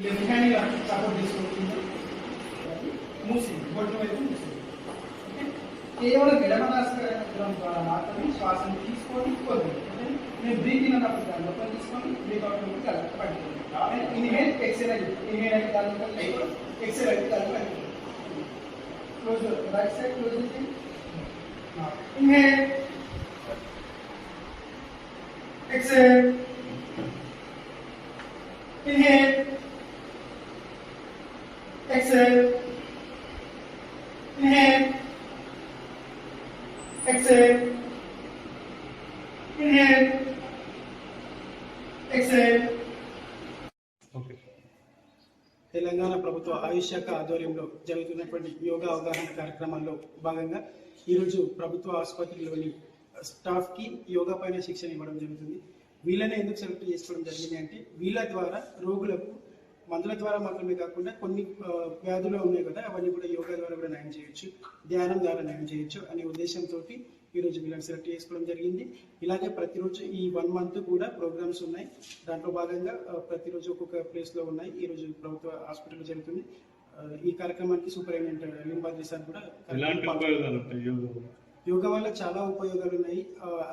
Left hand ఇలా support తీసుకుంటుంది మూసింది బొట్టు వైపు మూసింది ఓకే? కేవలం ఎడమనాశకరం ద్వారా మాత్రమే శ్వాసను తీసుకొని వదిలేదు ఓకే? నేను బ్రీతింగ్ అన్నప్పుడు దాన్ని లోపల తీసుకొని బ్రీత్ అవుట్ అన్నప్పుడు కరెక్ట్ పట్టుకోండి ఇన్హేల్ ఎక్సెల్ అయితే ఇన్హేల్ అయితే దాని ఎక్సెల్ అయితే దాని పట్టుకోండి క్లోజ్ రైట్ సైడ్ క్లోజ్ అయితే inhale exhale inhale exhale inhale exhale inhale Telangana ప్రభుత్వ ఆయుష్ శాఖ ఆధ్వర్యంలో జరుగుతున్నటువంటి యోగా అవగాహన కార్యక్రమంలో భాగంగా ఈరోజు ప్రభుత్వ ఆసుపత్రిలోని స్టాఫ్కి యోగా పైన శిక్షణ ఇవ్వడం జరుగుతుంది. వీళ్ళని ఎందుకు సెలెక్ట్ చేసుకోవడం జరిగింది అంటే వీళ్ళ ద్వారా రోగులకు మందుల ద్వారా మాత్రమే కాకుండా కొన్ని వ్యాధులు ఉన్నాయి కదా అవన్నీ కూడా యోగా ద్వారా కూడా నయం చేయొచ్చు. ధ్యానం ద్వారా నయం చేయొచ్చు అనే ఉద్దేశంతో ఈరోజు వీళ్ళని సెలెక్ట్ చేసుకోవడం జరిగింది. ఇలాగే ప్రతిరోజు ఈ వన్ మంత్ కూడా ప్రోగ్రామ్స్ ఉన్నాయి. దాంట్లో భాగంగా ప్రతిరోజు ఒక్కొక్క ప్లేస్లో ఉన్నాయి. ఈరోజు ప్రభుత్వ హాస్పిటల్లో జరుగుతుంది. ఈ కార్యక్రమానికి సూపరింటెండెంట్ లింబాద్రి సార్ కూడా యోగా వల్ల? చాలా ఉపయోగాలు ఉన్నాయి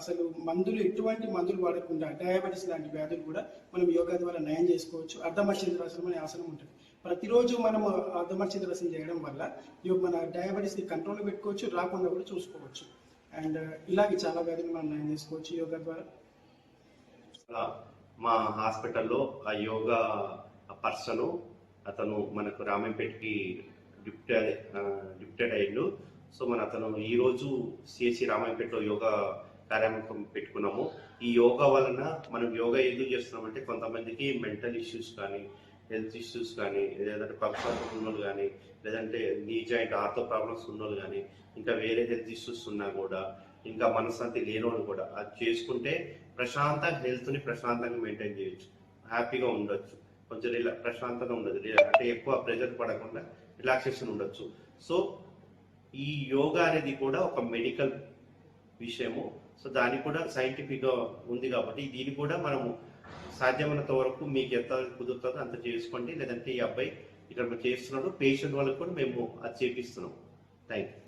అసలు మందులు ఎటువంటి మందులు వాడకుండా డయాబెటీస్ లాంటి వ్యాధులు కూడా మనం యోగా ద్వారా నయం చేసుకోవచ్చు. అర్ధమర్చంద్రాసనం అనే ఆసనం ఉంటుంది. ప్రతిరోజు మనం అర్ధమర్చంద్రాసనం చేయడం వల్ల మన డయాబెటీస్ని కంట్రోల్ పెట్టుకోవచ్చు రాకుండా కూడా చూసుకోవచ్చు. అండ్ ఇలాగే చాలా వ్యాధులు మనం నయం చేసుకోవచ్చు యోగా ద్వారా. మా హాస్పిటల్లో ఆ యోగా పర్సన్ అతను మనకు రామంపేటకి డిప్యూటెడ్ డిప్యూటెడ్ అయ్యిండు. సో మన అతను ఈరోజు సిఎస్సి రామాయణపేటలో యోగా కార్యక్రమం పెట్టుకున్నాము. ఈ యోగా వలన మనం యోగా ఎందుకు చేస్తున్నామంటే కొంతమందికి మెంటల్ ఇష్యూస్ కానీ హెల్త్ ఇష్యూస్ కానీ లేదంటే పక్షాలు ఉన్నోళ్ళు కానీ లేదంటే నీ జాయింట్ ఆర్థో ప్రాబ్లమ్స్ ఉన్నోళ్ళు కానీ ఇంకా వేరే హెల్త్ ఇష్యూస్ ఉన్నా కూడా ఇంకా మనశ్శాంతి లేనోళ్ళు కూడా అది చేసుకుంటే ప్రశాంత హెల్త్ని ప్రశాంతంగా మెయింటైన్ చేయొచ్చు. హ్యాపీగా ఉండొచ్చు. కొంచెం రిలా ప్రశాంతంగా ఉండదు అంటే ఎక్కువ ప్రెజర్ పడకుండా రిలాక్సేషన్ ఉండొచ్చు. సో ఈ యోగా అనేది కూడా ఒక మెడికల్ విషయము. సో దానికి కూడా సైంటిఫిక్గా ఉంది కాబట్టి దీన్ని కూడా మనము సాధ్యమైనంత వరకు మీకు ఎంత కుదురుతుందో అంత చేసుకోండి. లేదంటే ఈ అబ్బాయి ఇక్కడ చేస్తున్నాడు పేషెంట్ వాళ్ళకి కూడా మేము అది చేపిస్తున్నాం. Thank you